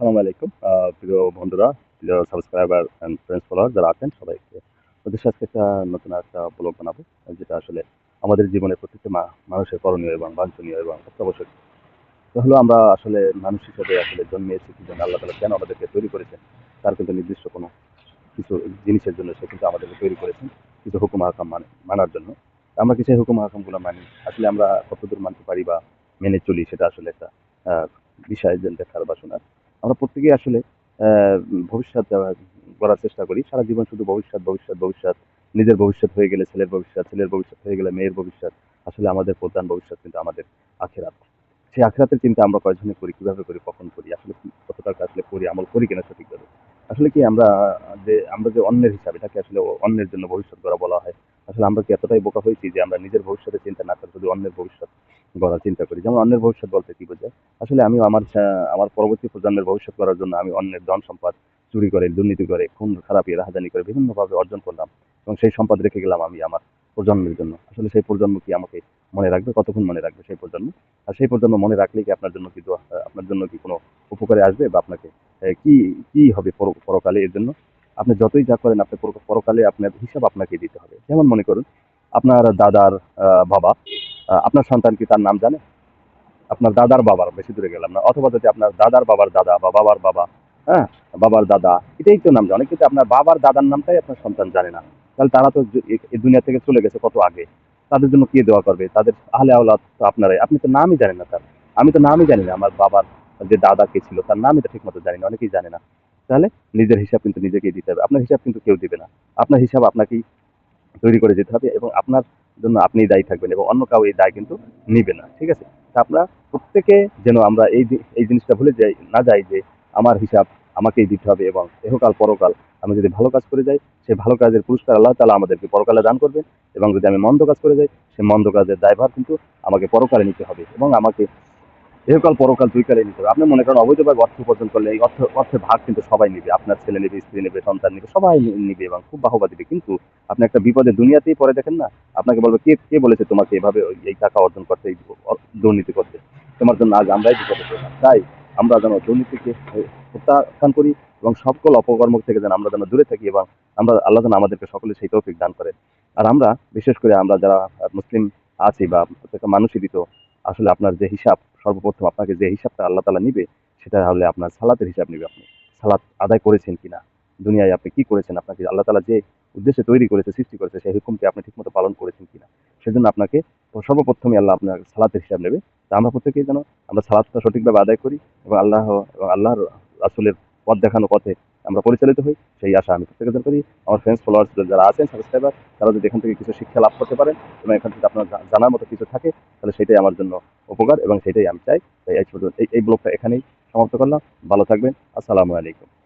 আসসালামু আলাইকুম। প্রিয় বন্ধুরা, প্রিয় সাবস্ক্রাইবার অ্যান্ড ফ্রেন্ডস ফলোয়ার যারা আছেন, সবাইকে ওদের একটা নতুন একটা ব্লগ বানাবো, যেটা আসলে আমাদের জীবনের প্রত্যেকটা মানুষের করণীয় এবং বাঞ্ছনীয় এবং অত্যাবশ্যক তো হলো আমরা আসলে মানুষ হিসেবে আসলে জন্মেছি কি জন্য, আল্লাহ তালা কেন আমাদেরকে তৈরি করেছেন, তার কিন্তু নির্দিষ্ট কোনো কিছু জিনিসের জন্য সে কিন্তু আমাদেরকে তৈরি করেছেন, কিছু হুকুম হাকাম মানে মানার জন্য। আমরা কি সেই হুকুম হাকামগুলো মানি? আসলে আমরা কতদূর মানতে পারি বা মেনে চলি সেটা আসলে একটা বিষয় দেখার বা শোনার। আমরা প্রত্যেকেই আসলে ভবিষ্যৎ গড়ার চেষ্টা করি। সারা জীবন শুধু ভবিষ্যৎ ভবিষ্যৎ ভবিষ্যৎ, নিজের ভবিষ্যৎ হয়ে গেলে ছেলের ভবিষ্যৎ ছেলের ভবিষ্যৎ হয়ে গেলে মেয়ের ভবিষ্যৎ, আসলে আমাদের প্রধান ভবিষ্যৎ কিন্তু আমাদের আখেরাত। সেই আখেরাতের চিন্তা আমরা কয়জনে করি, কীভাবে করি, কখন করি, আসলে কতটা আসলে করি, আমল করি কিনা সঠিকভাবে? আসলে কি আমরা যে আমরা যে অন্যের হিসাবে, এটাকে আসলে অন্যের জন্য ভবিষ্যৎ গড়া বলা হয়। আসলে আমরা কি এতটাই বোকা হয়েছি যে আমরা নিজের ভবিষ্যতের চিন্তা না করে শুধু অন্যের ভবিষ্যৎ গড়ার চিন্তা করি। যেমন অন্যের ভবিষ্যৎ বলতে কি বোঝায়? আসলে আমি আমার আমার পরবর্তী প্রজন্মের ভবিষ্যৎ করার জন্য আমি অন্যের ধন সম্পদ চুরি করে, দুর্নীতি করে, খুন, খারাপি, রাহাজানি করে বিভিন্নভাবে অর্জন করলাম এবং সেই সম্পদ রেখে গেলাম আমি আমার প্রজন্মের জন্য। আসলে সেই প্রজন্ম কি আমাকে মনে রাখবে? কতক্ষণ মনে রাখবে সেই প্রজন্ম? আর সেই প্রজন্ম মনে রাখলে কি আপনার জন্য কি আপনার জন্য কি কোনো উপকারে আসবে বা আপনাকে কি কি হবে পরকালে এর জন্য? আপনি যতই যা করেন আপনি পরকালে আপনার হিসাব আপনাকে দিতে হবে। যেমন মনে করুন, আপনার দাদার বাবা আপনার সন্তান কি তার নাম জানে? আপনার দাদার বাবার, বেশি দূরে গেলাম না। অথবা যদি আপনার দাদার বাবার দাদা বা বাবার বাবা হ্যাঁ বাবার দাদা, এটাই তো নাম জানে। কিন্তু আপনার বাবার দাদার নামটাই আপনার সন্তান জানে না। তাহলে তারা তো এই- দুনিয়া থেকে চলে গেছে কত আগে? তাদের জন্য কে দোয়া করবে? তাদের আহলে আওলাদ তো আপনারাই। আপনি তো নামই জানেন না তার। আমি তো নামই জানি না। আমার বাবার যে দাদা কে ছিল, তার নামই তো ঠিক মতো জানি না। অনেকেই জানে না। তাহলে নিজের হিসাব কিন্তু নিজেকেই দিতে হবে। আপনার হিসাব কিন্তু কেউ দিবে না। আপনার হিসাব আপনাকেই তৈরি করে যেতে হবে এবং আপনার জন্য আপনি দায়ী থাকবেন এবং অন্য কাউ এই দায় কিন্তু নিবে না, ঠিক আছে? তা প্রত্যেকে যেন আমরা এই এই জিনিসটা ভুলে যাই, না যাই যে আমার হিসাব আমাকেই দিতে হবে এবং এহকাল পরকাল আমি যদি ভালো কাজ করে যাই, সে ভালো কাজের পুরস্কার আল্লাহ তালা আমাদেরকে পরকালে দান করবেন এবং যদি আমি মন্দ কাজ করে যাই, সে মন্দ কাজের দায়ভার কিন্তু আমাকে পরকালে নিতে হবে এবং আমাকে এহকাল পরকাল দুই কালে নিতে হবে আপনি মনে করেন অবৈধভাবে অর্থ উপার্জন করলে এই অর্থ অর্থের ভাগ কিন্তু সবাই নিবে। আপনার ছেলে নেবে, স্ত্রী নেবে, সন্তান নেবে, সবাই নিবে এবং খুব বাহবা দিবে। কিন্তু আপনি একটা বিপদে দুনিয়াতেই পরে দেখেন না, আপনাকে বলবে, কে কে বলেছে তোমাকে এভাবে এই টাকা অর্জন করতে, এই দুর্নীতি করতে? তোমার জন্য আজ আমরাই বিপদে পড়লাম। তাই আমরা যেন দুর্নীতিকে প্রত্যাখ্যান করি এবং সকল অপকর্ম থেকে যেন আমরা যেন দূরে থাকি এবং আমরা আল্লাহ যেন আমাদেরকে সকলে সেই তৌফিক দান করেন। আর আমরা, বিশেষ করে আমরা যারা মুসলিম আছি বা প্রত্যেকটা মানুষই দিত আসলে আপনার যে হিসাব, সর্বপ্রথম আপনাকে যে হিসাবটা আল্লাহ তালা নিবে, সেটা হলে আপনার সালাতের হিসাব নিবে আপনি। সালাত আদায় করেছেন কিনা, দুনিয়ায় আপনি কি করেছেন, আপনাকে আল্লাহ তালা যে উদ্দেশ্যে তৈরি করেছে, সৃষ্টি করেছে, সেই হুকুমকে আপনি ঠিকমতো পালন করেছেন কিনা, সেজন্য আপনাকে সর্বপ্রথমে আল্লাহ আপনার সালাতের হিসাব নেবে। তা আমরা প্রত্যেকেই যেন আমরা সালাতটা সঠিকভাবে আদায় করি এবং আল্লাহ এবং আল্লাহর রাসুলের পথ দেখানো পথে আমরা পরিচালিত হই, সেই আশা আমি প্রত্যেকজন করি। আমার ফ্রেন্ডস ফলোয়ার্স যারা আছেন সাবস্ক্রাইবার তারা যদি এখান থেকে কিছু শিক্ষা লাভ করতে পারেন এবং এখান থেকে আপনার জানার মতো কিছু থাকে, তাহলে সেটাই আমার জন্য উপকার এবং সেটাই আমি চাই। তাই এই এই ব্লগটা এখানেই সমাপ্ত করলাম। ভালো থাকবেন। আসসালামু আলাইকুম।